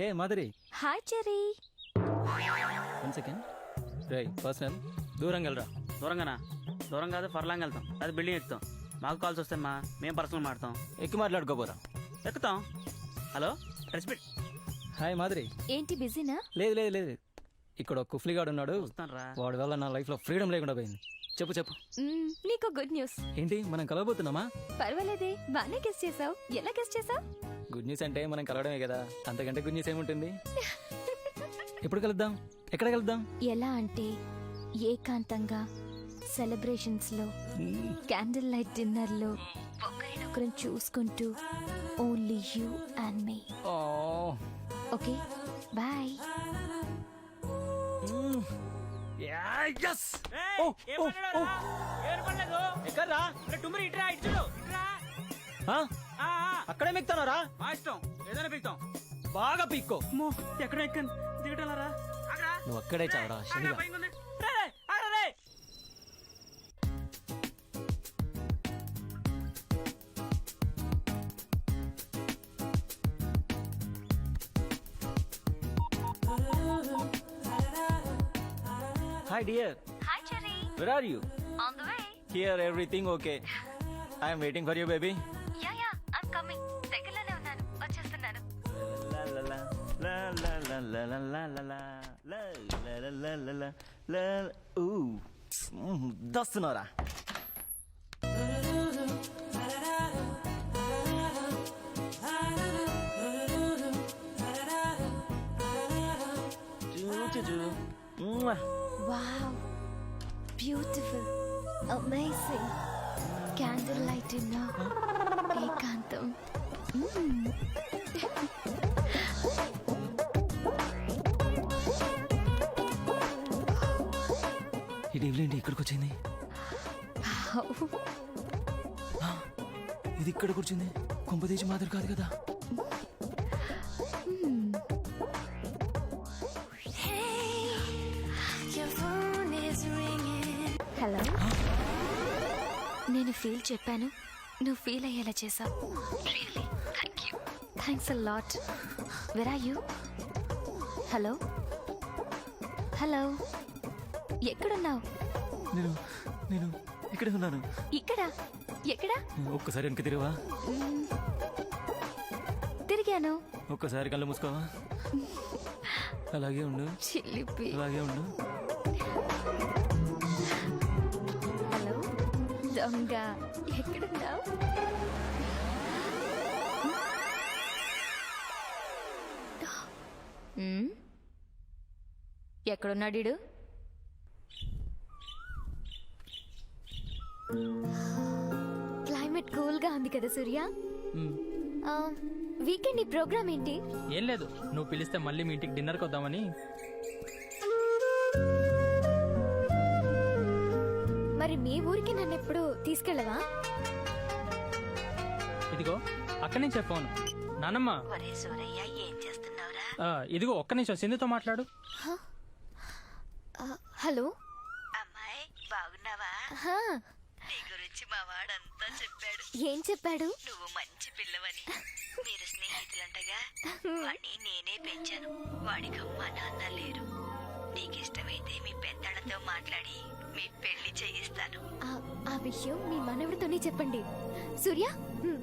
Hey Madhuri. Hi Cherry one second రే personal. దూరంగా వెళ్ళరా దూరంగానా? దూరం కాదు ఫర్లాంగ్ వెళ్తాం. అది బిల్డింగ్ ఎక్కుతాం. మాకు కాల్స్ వస్తే మా. మేము పర్సనల్ మాడతాం ఎక్కి మాట్లాడుకోపోరా ఎక్కుతాం. Hello respect. హాయ్ మాధురి. ఏంటి బిజీనా? లేదు లేదు లేదు. ఇక్కడ ఒక కుఫ్లిగాడు ఉన్నాడు. వస్తాను రా వాడి వల్ల నా లైఫ్లో ఫ్రీడమ్ లేకుండా పోయింది. చెప్పు చెప్పు. మ్మ్, నీకు గుడ్ న్యూస్. ఏంటి మనం కలవబోతున్నామా? పర్వాలేదే బాగానే గెస్ చేసావు. ఎలా గెస్ చేసావు? గుడ్ న్యూస్ అంటే మనం కలవడమే కదా. అంతకంటే గుడ్ న్యూస్ ఏముంటుంది? ఎప్పుడు కలుద్దాం? ఎక్కడ కలుద్దాం? ఎలా అంటే ఏకాంతంగా సెలబ్రేషన్స్లో క్యాండిల్ లైట్ డిన్నర్లో ఒకరినొకరం చూసుకుంటూ only you and me oh okay bye yes! Oh, oh, oh. ఎక్కడ్రా? ఆ? అక్కడే మిక్తానరా మా ఇష్టం. ఏదైనా పిక్తాం బాగా పీక్కో. అమ్మో ఎక్కడ ఎక్కాను? దిగటాలరా? నువ్వు అక్కడే చావరా శనిగా. Hi dear hi Cherry where are you on the way here everything okay I'm waiting for you baby దస్తున్నారా wow beautiful amazing candle light dinner ఏకాంతం మ్మ్. ఇది ఇవ్వలేండి ఇక్కడికి వచ్చింది ఇది ఇక్కడ కూర్చుంది. కొంపదీచి మాదిరి కాదు కదా. హలో నేను ఫీల్ చెప్పాను. నువ్వు ఫీల్ అయ్యేలా చేసావు. Really thank you thanks a lot where are you hello hello ఎక్కడున్నావు? నేను నేను ఇక్కడే ఉన్నాను. ఇక్కడ? ఎక్కడ? ఒక్కసారి వెనక్కి తిరిగవా? తిరిగాను. ఒక్కసారి కళ్ళు మూసుకోవా? అలాగే ఉండు. చిలిపి అలాగే ఉండు. హలో? దొంగ ఎక్కడున్నావు? ఎక్కడున్నాడు కూల్గా ఉంది కదా సూర్య? ఆ, వీకెండ్ నీ ప్రోగ్రామ్ ఏంటి? ఏం లేదు. నువ్వు పిలిస్తే మళ్ళీ మీ ఇంటికి డిన్నర్కి వద్దామని. మరి మీ ఊరికి నన్ను ఎప్పుడు తీసుకెళ్ళవా? ఇదిగో అక్కడి నుంచే ఫోన్. నానమ్మ. ఒరే సూరయ్య ఏం చేస్తున్నావురా? ఆ, ఇదిగో ఒక్క నిమిషం. సింధుతో మాట్లాడు. ఆ, హలో? అమ్మాయి బాగున్నావా? హా, నీ గురించి మా వాడంతా చెప్పాడు. ఏం చెప్పాడు? నువ్వు మంచి పిల్లవని. మీరు స్నేహితులంటగా వాణ్ణి నేనే పెంచాను. వాడికి అమ్మా నాన్న లేరు. నీకిష్టమైతే మీ పెద్దలతో మాట్లాడి మీ పెళ్ళి చేయిస్తాను. ఆ, ఆ విషయం మీ మనవడితోనే చెప్పండి. సూర్య? హ్మ్,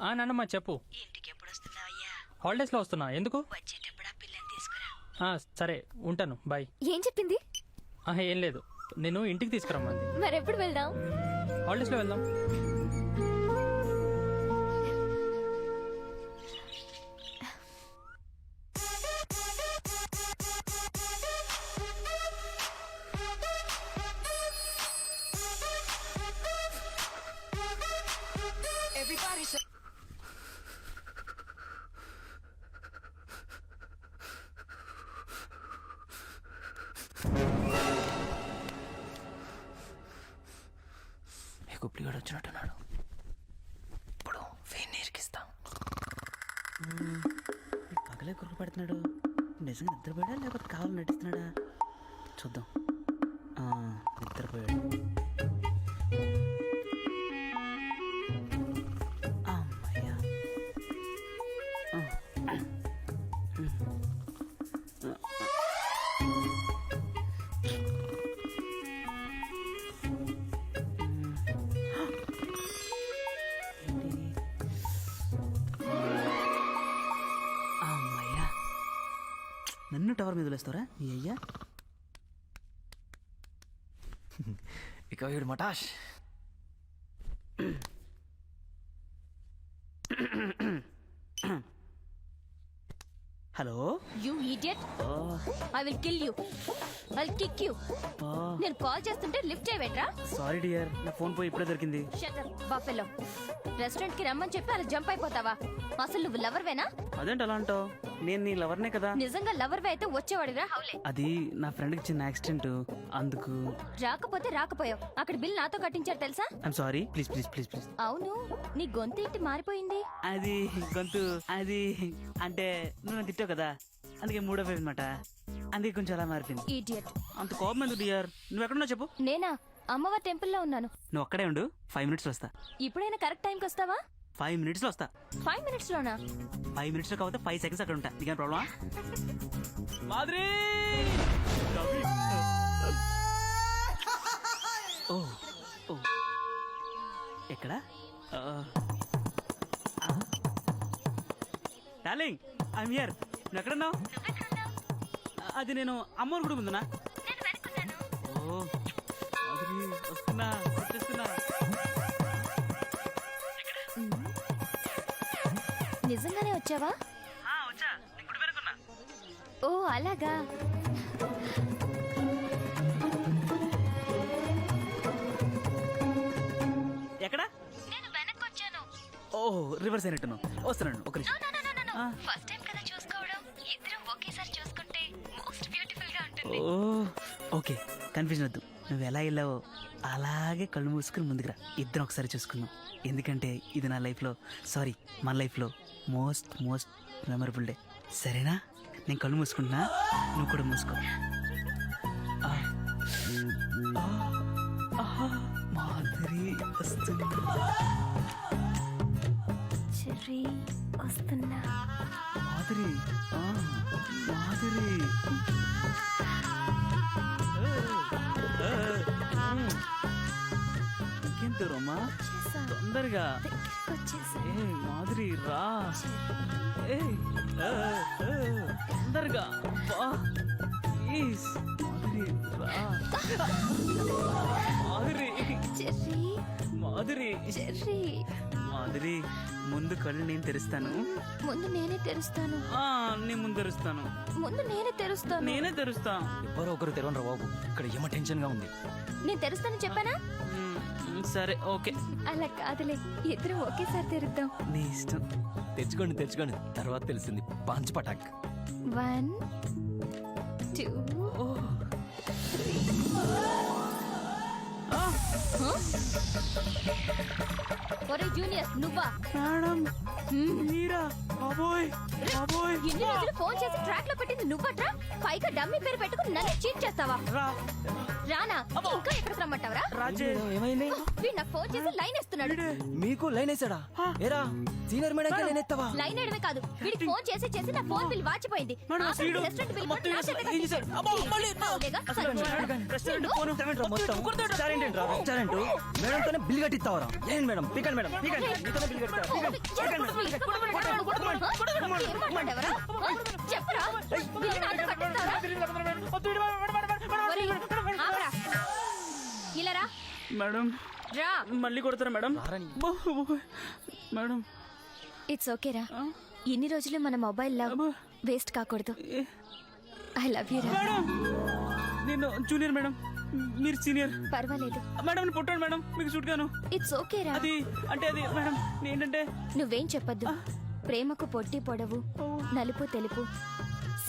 ఆ నానమ్మ చెప్పు. ఇంటికి ఎప్పుడు వస్తున్నావయ్యా హాలిడేస్లో వస్తున్నా. ఎందుకు? వచ్చేటప్పుడు ఆ పిల్లని తీసుకురా. ఆ, సరే ఉంటాను. బాయ్. ఏం చెప్పింది? ఆహా, ఏం లేదు. నేను ఇంటికి తీసుకురమ్మంది. మరెప్పుడు వెళ్దాం? హాలిడేస్లో వెళ్దాం. గుప్పిగాడు వచ్చినట్టున్నాడు. ఇప్పుడు ఫేన్ నేర్కిస్తాం. పగలే కురుకు పెడుతున్నాడు. నిజంగా నిద్రపోయాడా? లేకపోతే కావాలని నటిస్తున్నాడా? చూద్దాం. నిద్రపోయాడు. వదిలేస్తారా నీ అయ్యా. ఇక వీడు మటాష్. Hello? You idiot I will kill you I will kick you నేను కాల్ చేస్తుంటే లిఫ్ట్ చేయవేట్రా? సారీ డియర్ నా ఫోన్ పోయి ఇప్పుడే దొరికింది. బఫెలో రెస్టారెంట్కి రమ్మని చెప్పి అలా జంప్ అయిపోతావా? అసలు నువ్వు లవర్వేనా అదేంటి అలా అంటావు? నేను నీ లవర్నే కదా. నిజంగా లవర్వే అయితే వచ్చేవాడిరా హౌలే. అది నా ఫ్రెండ్కి చిన్న యాక్సిడెంట్ అందుకు. రాకపోతే రాకపోయావు. అక్కడ బిల్ నాతో కట్టించారు తెలుసా? I'm sorry please please please please అవును. నీ గొంతు ఏంటి మారిపోయింది? అది గొంతు అది అంటే నువ్వు నన్ను తిట్టావు కదా? అందుకే మూడో అనమాట అందుకే కొంచెం అలా మారిపోయింది. ఈడియట్ అంత కోపం ఎందుకు డియర్ నువ్వు ఎక్కడున్నావు చెప్పు. నేనా? అమ్మవారి టెంపుల్లో ఉన్నాను. నువ్వు అక్కడే ఉండు. ఫైవ్ మినిట్స్ వస్తా. ఇప్పుడైనా కరెక్ట్ టైంకి వస్తావా? ఫైవ్ మినిట్స్లో వస్తా. ఫైవ్ మినిట్స్ లోనా? ఫైవ్ మినిట్స్లో కాకపోతే ఫైవ్ సెకండ్స్ అక్కడ ఉంటా. నీకేం ప్రాబ్లమా మాధురి! ఓ ఓ. ఎక్కడ? డార్లింగ్ ఐఎమ్ హియర్ నువ్వు ఎక్కడున్నావు? అది నేను అమ్మోరు ముందునా? ఓ మాధురి వస్తున్నా వచ్చేస్తున్నా. నిజంగానే వచ్చావా? వచ్చా. గుడి ఓ అలాగా. ఎక్కడ? నేను వెనక్కి వచ్చాను ఓ రివర్స్ అయినట్టును వస్తున్నాను ఒక నిమిషం. ఫస్ట్ ఓ ఓకే కన్ఫ్యూజన్ వద్దు. నువ్వు ఎలా వెళ్ళావో అలాగే కళ్ళు మూసుకుని ముందుకురా. ఇద్దరం ఒకసారి చూసుకుందాం. ఎందుకంటే ఇది నా లైఫ్లో సారీ మన లైఫ్లో మోస్ట్ మోస్ట్ మెమరబుల్ డే. సరేనా? నేను కళ్ళు మూసుకుంటున్నా. నువ్వు కూడా మూసుకో. మాధురి చెర్రీ వస్తున్నా. ఆ, మాధురి ఇంకేం దూరమ్మా వచ్చేసా తొందరగా. ఏ మాధురి రా. ఏ తొందరగా. ప్లీజ్ మాధురి రా. మాధురి. చెర్రీ మాధురి. చెర్రీ మాధురి ముందు కళ్ళు నేను తెరుస్తాను. ముందు నేనే తెరుస్తాను. ఆ నేను ముందు తెరుస్తాను. ముందు నేనే తెరుస్తాను. నేనే తెరుస్తా. ఎవరో ఒకరు తెరవనరా బాబు. ఇక్కడ ఏమో టెన్షన్గా ఉంది. నేను తెరుస్తానని చెప్పానా? సరే ఓకే. అలా కాదులే ఇద్దరం ఒకేసారి తెరుద్దాం నీ ఇష్టం. తెచ్చుకోండి తెచ్చుకోండి. తర్వాత తెలిసింది. పాంచ్ పటాక్. One two. ఒరే జూనియర్ నువ్వా? మేడం మీరా? బాబోయ్ బాబోయ్. ఇన్ని రోజులు ఫోన్ చేసి ట్రాక్లో పెట్టింది నువ్వట్రా? పైగా డమ్మీ పేరు పెట్టుకుని నన్ను చీట్ చేస్తావా? రా. రానా ఇంకా ఎక్కడికి రమ్మంటావరా రాజే ఏమైంది వీడు నాకు ఫోన్ చేసి లైన్ ఇస్తున్నాడు మీకు లైన్ వేసాడా ఏరా సీనియర్ మేడం లైన్ ఎత్తావా లైన్ వేయడమే కాదు వీడికి ఫోన్ చేసి చేసి నా ఫోన్ బిల్ వాచిపోయింది మేడం, రెస్టారెంట్ బిల్ కూడా నా రెస్టారెంట్ రెస్టారెంట్ మేడంతోనే బిల్ కట్టిస్తావరా ఏం మేడం పికండి మేడం పికండి మీతోనే బిల్ కట్టిస్తా మేడం. రా. మళ్ళీ కొడతారా మేడం. మేడం. ఇట్స్ ఓకే రా. ఇన్ని రోజులు మన మొబైల్ లవ్. వేస్ట్ కాకూడదు. ఐ లవ్ యూ రా. మేడం. నేను జూనియర్ మేడం. మీరు సీనియర్ పర్వాలేదు. మేడం నేను పుట్టాను మేడం. మీకు సూట్ గాను. ఇట్స్ ఓకే రా. అది అంటే అది మేడం ఏంటంటే నువ్వేం చెప్పొద్దు. ప్రేమకు పొట్టి పొడవు నలుపు తెలుపు.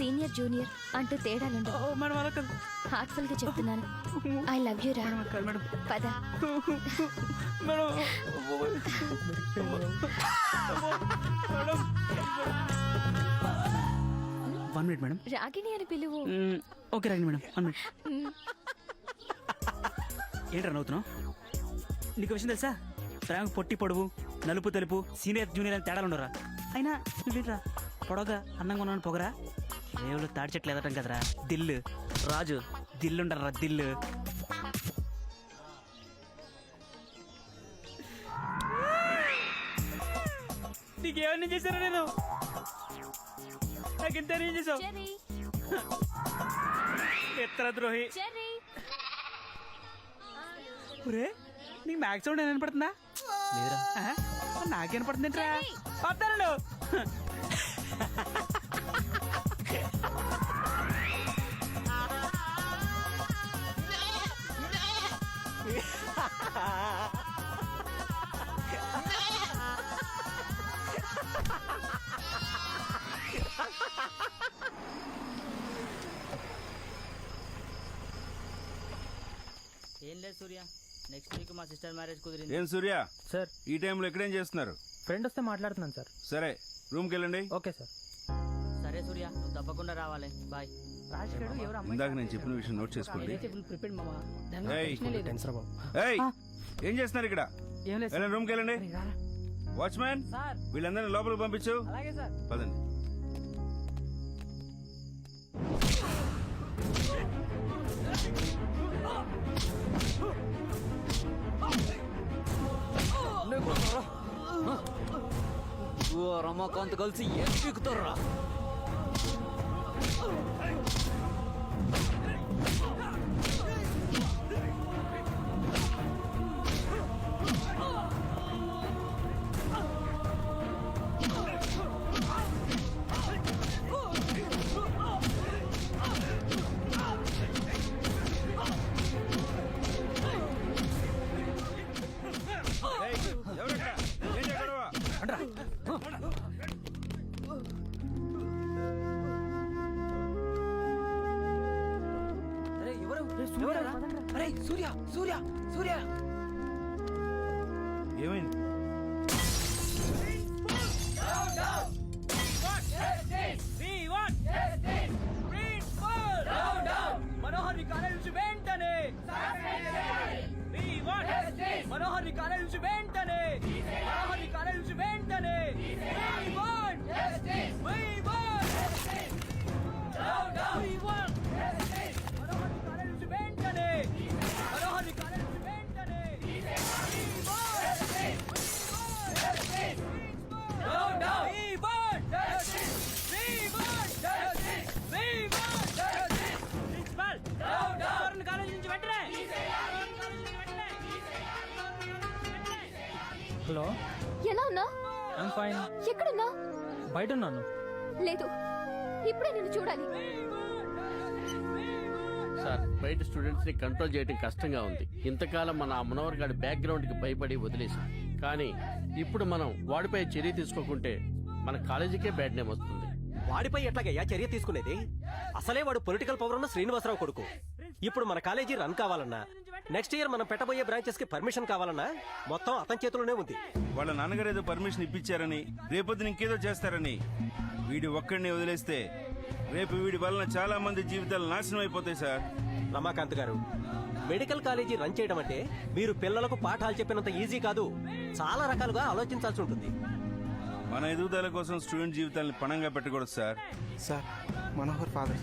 సీనియర్ జూనియర్ అంటూ తేడాలుండవు. ఓ, మేడం అలా కాదు. హార్ట్ఫుల్గా చెప్తున్నాను. ఐ లవ్ యూ రా మేడం అలా కాదు మేడం. పద. Madam madam. One minute madam. Ragini అని పిలువు. మ్మ్, ఓకే రాండి మేడం. One minute. ఏంట్రా నవ్వుతున్నావు? నీకు విషయం తెలుసా? ప్రేమ పొట్టి పొడవు నలుపు తెలుపు సీనియర్ జూనియర్ అని తేడాలు ఉండరా అయినా నువ్వేంట్రా పొడవగా అందంగా ఉన్నాను పొగరా? రేవులో తాడి చెట్లు ఎదటం కదరా. దిల్లు. రాజు దిల్లుండరా దిల్లు. నీకేమన్నా చేశారా నేను? నాకు ఎంత ఏం చేసావు చెర్రీ. చిత్రద్రోహి ఒరే నీకు మ్యాక్స్ సౌండ్ ఏమైనా పడుతుందా? లేదురా నాకేం ఏం లేదు సూర్య. నెక్స్ట్ వీక్ మా సిస్టర్ మ్యారేజ్ కుదిరింది. ఏం సూర్య? సార్. ఈ టైంలో ఎక్కడేం చేస్తున్నారు? ఫ్రెండ్ వస్తే మాట్లాడుతున్నాను సార్. సరే రూమ్కి వెళ్ళండి. Okay sir. సరే సూర్య నువ్వు తప్పకుండా రావాలి. బాయ్ ఇందాక నేను చెప్పిన విషయం నోట్ చేసుకోండి. ప్రిపేర్ మామా? ఏయ్, ఏయ్, ఏం చేస్తున్నారు ఇక్కడ? ఏం లేదు వెళ్ళండి రూమ్కి వెళ్ళండి. వాచ్మ్యాన్ వీళ్ళందరినీ లోపలికి పంపించు. అలాగే సార్. పదండి. రమాకాంత్ కలిసి ఏం పీకుతారా సూర్య సూర్య. సూర్య ఏమైంది? హలో. ఎలా ఉన్నా? ఐమ్ ఫైన్ ఎక్కడున్నా? బయట ఉన్నాను లేదు. ఇప్పుడే నిన్ను చూడాలి. సార్ బయట స్టూడెంట్స్ని కంట్రోల్ చేయడం కష్టంగా ఉంది. ఇంతకాలం మన ఆ మనోహర్ గారి బ్యాక్గ్రౌండ్కి భయపడి వదిలేశాం కానీ ఇప్పుడు మనం వాడిపై చర్య తీసుకోకుంటే మన కాలేజీకే బ్యాడ్ నేమ్ వస్తుంది. వాడిపై ఎట్లాగయ్యా చర్య తీసుకునేది? అసలే వాడు పొలిటికల్ పవర్ ఉన్న శ్రీనివాసరావు కొడుకు. ఇప్పుడు మన కాలేజీ రన్ కావాలన్నా. నెక్స్ట్ ఇయర్ మనం పెట్టబోయే బ్రాంచెస్కి పర్మిషన్ కావాలన్నా మొత్తం అతని చేతిలోనే ఉంది. వాళ్ళ నాన్నగారు ఏదో పర్మిషన్ ఇప్పించారని రేపొద్దున ఇంకేదో చేస్తారని. వీడి ఒక్కడిని వదిలేస్తే రేపు వీడి వలన చాలా మంది జీవితాలు నాశనం అయిపోతాయి సార్. రమాకాంత్ గారు మెడికల్ కాలేజీ రన్ చేయడం అంటే మీరు పిల్లలకు పాఠాలు చెప్పినంత ఈజీ కాదు చాలా రకాలుగా ఆలోచించాల్సి ఉంటుంది. మన ఎదుగుదల కోసం స్టూడెంట్ జీవితాలను పణంగా పెట్టకూడదు sir. Sir Manohar father.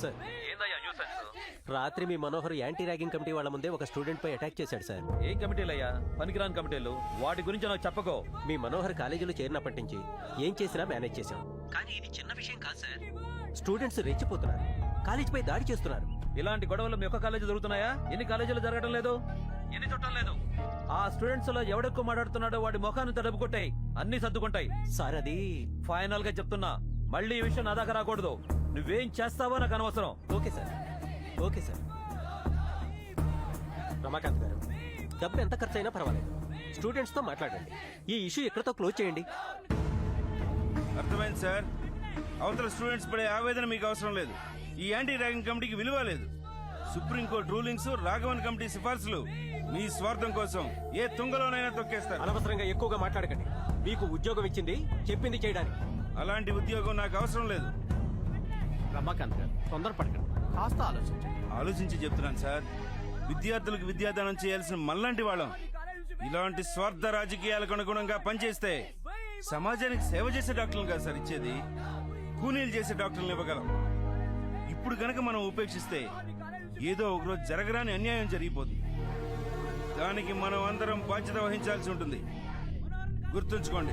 Sir. రాత్రి మీ మనోహర్ యాంటీ ర్యాగింగ్ కమిటీ వాళ్ళ ముందే ఒక స్టూడెంట్ పై అటాక్ చేశాడు సార్. ఏం కమిటీలయ్యా? పనికిరాని కమిటీలు. వాటి గురించి నాకు చెప్పకో. మీ మనోహర్ కాలేజీలో చేరినప్పటి నుంచి ఏం చేసినా మేనేజ్ చేశాం. కానీ ఇది చిన్న విషయం కాదు సార్. స్టూడెంట్స్ రెచ్చిపోతున్నారు. కాలేజీపై దాడి చేస్తున్నారు. ఇలాంటి గొడవలు మీ ఒక్క కాలేజీ జరుగుతున్నాయా? ఎన్ని కాలేజీలు జరగడం లేదు? ఎన్ని చుట్టం లేదు. ఆ స్టూడెంట్స్లో ఎవడెక్కువ మాట్లాడుతున్నాడో వాడి ముఖాన్ని తడుపు కొట్టాయి అన్ని సర్దుకుంటాయి. సార్ అది ఫైనల్గా చెప్తున్నా. మళ్ళీ ఈ విషయం నా దాకా రాకూడదు. నువ్వేం చేస్తావో నాకు అనవసరం. Okay sir. Okay sir. Ramakant garu. డబ్బు ఎంత ఖర్చు అయినా పర్వాలేదు. స్టూడెంట్స్తో మాట్లాడండి. ఈ ఇష్యూ ఎక్కడితో క్లోజ్ చేయండి. అర్థమైంది సార్. అవతల స్టూడెంట్స్ పడే ఆవేదన మీకు అవసరం లేదు. ఈ యాంటీ ర్యాగింగ్ కమిటీకి విలువ లేదు. సుప్రీంకోర్టు రూలింగ్స్ రాఘవన్ కమిటీ సిఫార్సులు మీ స్వార్థం కోసం ఏ తుంగలోనైనా తొక్కేస్తారు. అనవసరంగా ఎక్కువగా మాట్లాడకండి. మీకు ఉద్యోగం ఇచ్చింది చెప్పింది చేయడానికి. అలాంటి ఉద్యోగం నాకు అవసరం లేదు. రమాకాంత్ గారు తొందరపడకండి. కాస్త ఆలోచించండి. ఆలోచించి చెప్తున్నాను సార్. విద్యార్థులకు విద్యాదానం చేయాల్సిన మళ్ళంటి వాళ్ళం. ఇలాంటి స్వార్థ రాజకీయాలకు అనుగుణంగా పనిచేస్తే సమాజానికి సేవ చేసే డాక్టర్లు కాదు సార్ ఇచ్చేది. కూలీలు చేసే డాక్టర్లు ఇవ్వగలం. ఇప్పుడు గనక మనం ఉపేక్షిస్తే ఏదో ఒకరోజు జరగరాని అన్యాయం జరిగిపోతుంది దానికి మనం అందరం బాధ్యత వహించాల్సి ఉంటుంది. గుర్తుంచుకోండి.